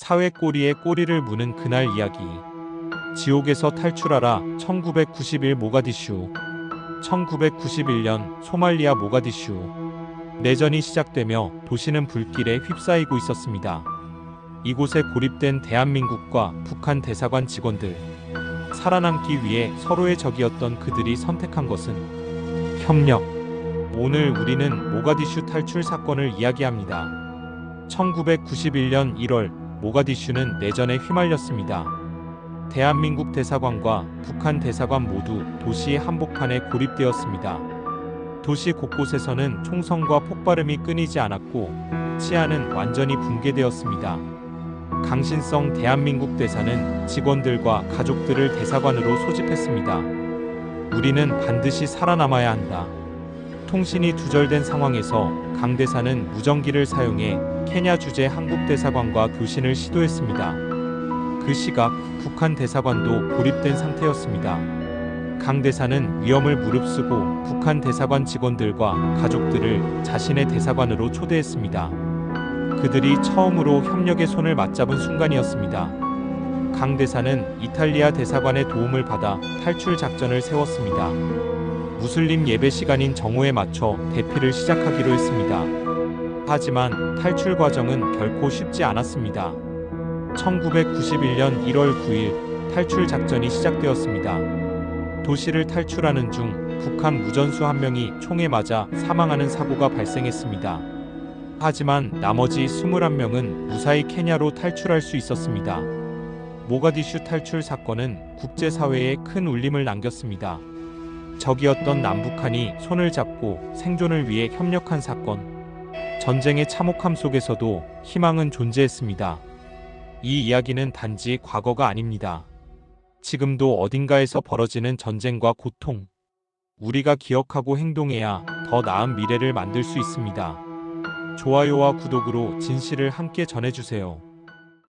사회 꼬리에 꼬리를 무는 그날 이야기. 지옥에서 탈출하라 1991 모가디슈 1991년 소말리아 모가디슈 내전이 시작되며 도시는 불길에 휩싸이고 있었습니다. 이곳에 고립된 대한민국과 북한 대사관 직원들 살아남기 위해 서로의 적이었던 그들이 선택한 것은 협력. 오늘 우리는 모가디슈 탈출 사건을 이야기합니다. 1991년 1월 모가디슈는 내전에 휘말렸습니다. 대한민국 대사관과 북한 대사관 모두 도시의 한복판에 고립되었습니다. 도시 곳곳에서는 총성과 폭발음이 끊이지 않았고 치안은 완전히 붕괴되었습니다. 강신성 대한민국 대사는 직원들과 가족들을 대사관으로 소집했습니다. 우리는 반드시 살아남아야 한다. 통신이 두절된 상황에서 강 대사는 무전기를 사용해 케냐 주재 한국 대사관과 교신을 시도했습니다. 그 시각 북한 대사관도 고립된 상태였습니다. 강 대사는 위험을 무릅쓰고 북한 대사관 직원들과 가족들을 자신의 대사관으로 초대했습니다. 그들이 처음으로 협력의 손을 맞잡은 순간이었습니다. 강 대사는 이탈리아 대사관의 도움을 받아 탈출 작전을 세웠습니다. 무슬림 예배 시간인 정오에 맞춰 대피를 시작하기로 했습니다. 하지만 탈출 과정은 결코 쉽지 않았습니다. 1991년 1월 9일 탈출 작전이 시작되었습니다. 도시를 탈출하는 중 북한 무전수 한 명이 총에 맞아 사망하는 사고가 발생했습니다. 하지만 나머지 21명은 무사히 케냐로 탈출할 수 있었습니다. 모가디슈 탈출 사건은 국제사회에 큰 울림을 남겼습니다. 적이었던 남북한이 손을 잡고 생존을 위해 협력한 사건. 전쟁의 참혹함 속에서도 희망은 존재했습니다. 이 이야기는 단지 과거가 아닙니다. 지금도 어딘가에서 벌어지는 전쟁과 고통. 우리가 기억하고 행동해야 더 나은 미래를 만들 수 있습니다. 좋아요와 구독으로 진실을 함께 전해주세요.